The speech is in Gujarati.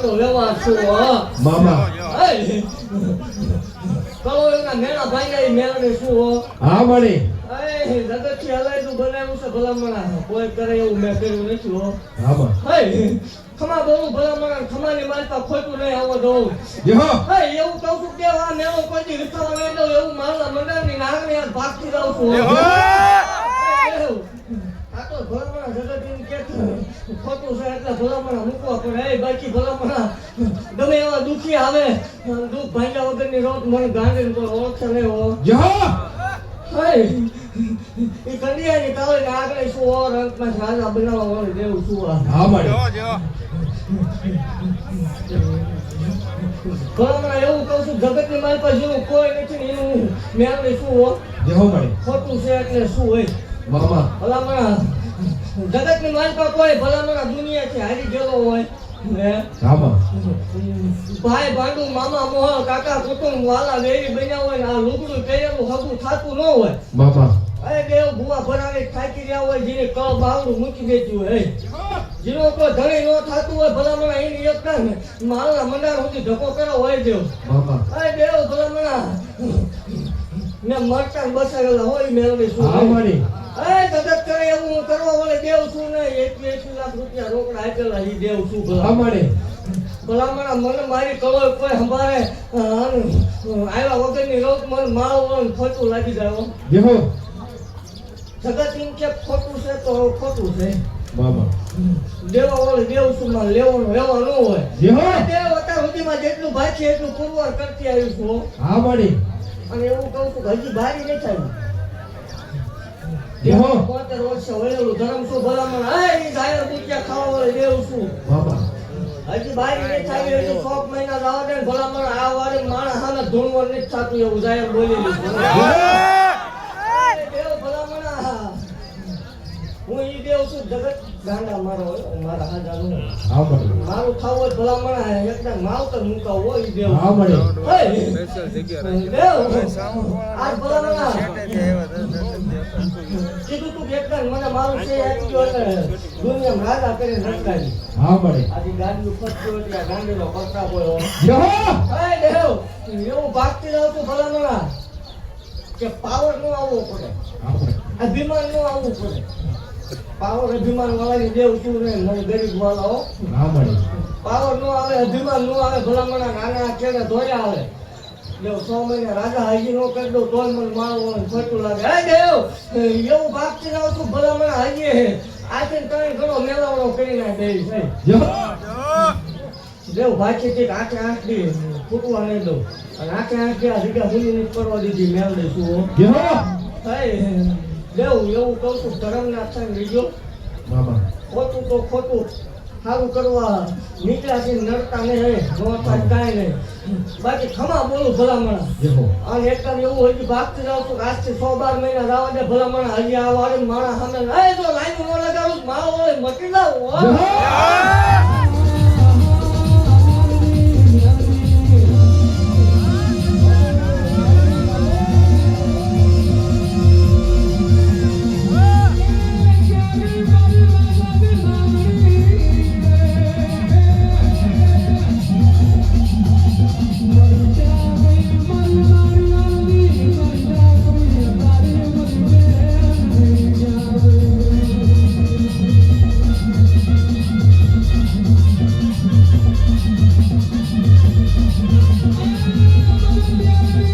કાંડો છું હો મામા કલો એના મેળા ભાંગ્યા એ શું હો હા મળી એ જગતથી હલાયતું બનાવ્યું છે ભલામણા કોઈ કરે એવું મેં કર્યું નથી હો આમાં હે ખમા ભલામણા ખમાની મારતા ખોટું નહીં આવો દઉં જો હે એવું કહું છું કે આ મેળો કોઈ વિખાવા નહીં દઉં એવું મારા મંડળની નાગણી હાથ ભાગતી રહું છું હો. એવું. આ તો ભલામણા જગતની કે ખોટું છે એટલે ભલામણા મૂકવા પડે. એ બાકી ભલામણા ગમે એવા દુખી આવે દુઃખ ભાંગ્યા વગરની રોત મને ગાંડીને કોઈ ઓળખે નહીં હો એ કંડિયાની કાલે આગળ શું ઓર અંતમાં રાજા બનાવવા વાળું દેવું શું આ? હા ભલામણા એવું કહું છું જગતની મારી પાસે જેવું કોઈ નથી ને એનું મેળવે શું હો? ખોટું છે એટલે શું હોય? ભલામણા જગતની ની પાસે કોઈ ભલામણા છે હારી ગયેલો હોય. ભાઈ ભાંડુ મામા મોહ કાકા કુટુંબ વાલા વેરી બન્યા હોય ને આ લુગડું પહેરેલું હગું થાતું ન હોય. મામા અરે દેવ ભૂવા ભરાવે થાકી રહ્યા હોય જેને ક બાવડું મૂકી દેતું હોય જેનો કોઈ ધણી ન થતું હોય ભલામણા એની એકતા ને માલના મંડાર સુધી ધક્કો કરો હોય દેવ. અરે દેવ ભલામણા. મેં મરતા બસાયેલા બસાવેલા હોય મેળવી શું અરે જગત કરે એવું હું કરવા વાળે દેવ છું ને એકવી એકવી લાખ રૂપિયા રોકડા આપેલા એ દેવ છું ભલામણે ભલા ભલામણા મને મારી કળો કોઈ સંભાળે આવ્યા વગરની રોક મને માળો ખોટું લાગી જાય હો. જગત એમ કે ખોટું છે તો ખોટું છે. બાબા. દેવા વાળો દેવ છું માં લેવાનું લેવા ન હોય. જો દેવ અત્યાર સુધીમાં જેટલું બાકી એટલું પુરવાર કરતી આવી છું હા. મળી અને એવું કહું છું કે હજી બારી નહીં થાય જો પોતે રોજ વળેલું ધરમ શું ભલામણ હા એ ગાયર બુટિયા ખાવા વાળે દેવ છું મામા સોળ મહિના જવા દે આ વાળી માણસ સામે ધૂણવર નથી થતું એવું જાહેર બોલી લીધું દેવ. હું ઈ દેવ છું જગત ગાંડા મારો મારા હા ખાવું હોય ભલામણ એકદમ માવતર મુકાવું હોય ઈ દેવ. હા મળી હે! દેવ! આજ ભલામણ કીધું તું કે મને મારું છે એટલે રાજા હા મળી આજે ગાંડીનો હોય જો હે દેવ એવું ભાગતી રહું ભલામણા. કે પાવર નો આવવો પડે. અભિમાન નો આવવું પડે. પાવર અભિમાન વાળાની દેવ તું ને મને ગરીબ વાળા હા મળી પાવર નો આવે અભિમાન નો આવે ભલામણા નાના કેને ધોયા આવે. દેવ સો મહિના રાજા હજી નો કરી દઉં તોય મને મારવું ને ખોટું લાગે. હે દેવ એવું ભાગતી રહું છું ભલામણા હજી હે. આજે તમે ઘણો મેળાવડો કરી નાખે છે. દેવ ભાચી તે આંખે આંખ દી ફૂટવા નહીં દઉં. અને આંખે આંખ આ જગ્યા ભૂલી કરવા દીધી મેળ તું દેવ એવું કહું છું થઈને લીજો મામા ખોટું તો ખોટું. સારું કરવા નીકળ્યા છે નડતા નહીં હે નો થાય કાંઈ નહીં. બાકી ખમા બોલું ભલામણા. અને એકદમ એવું હજી ભાગતી જાવ છું આજથી સો બાર મહિના રાવા દે ભલામણા. હજી આ વાળી માણસ સામે એ જો લાઈન ન લગાડું મારો હોય મટી હો.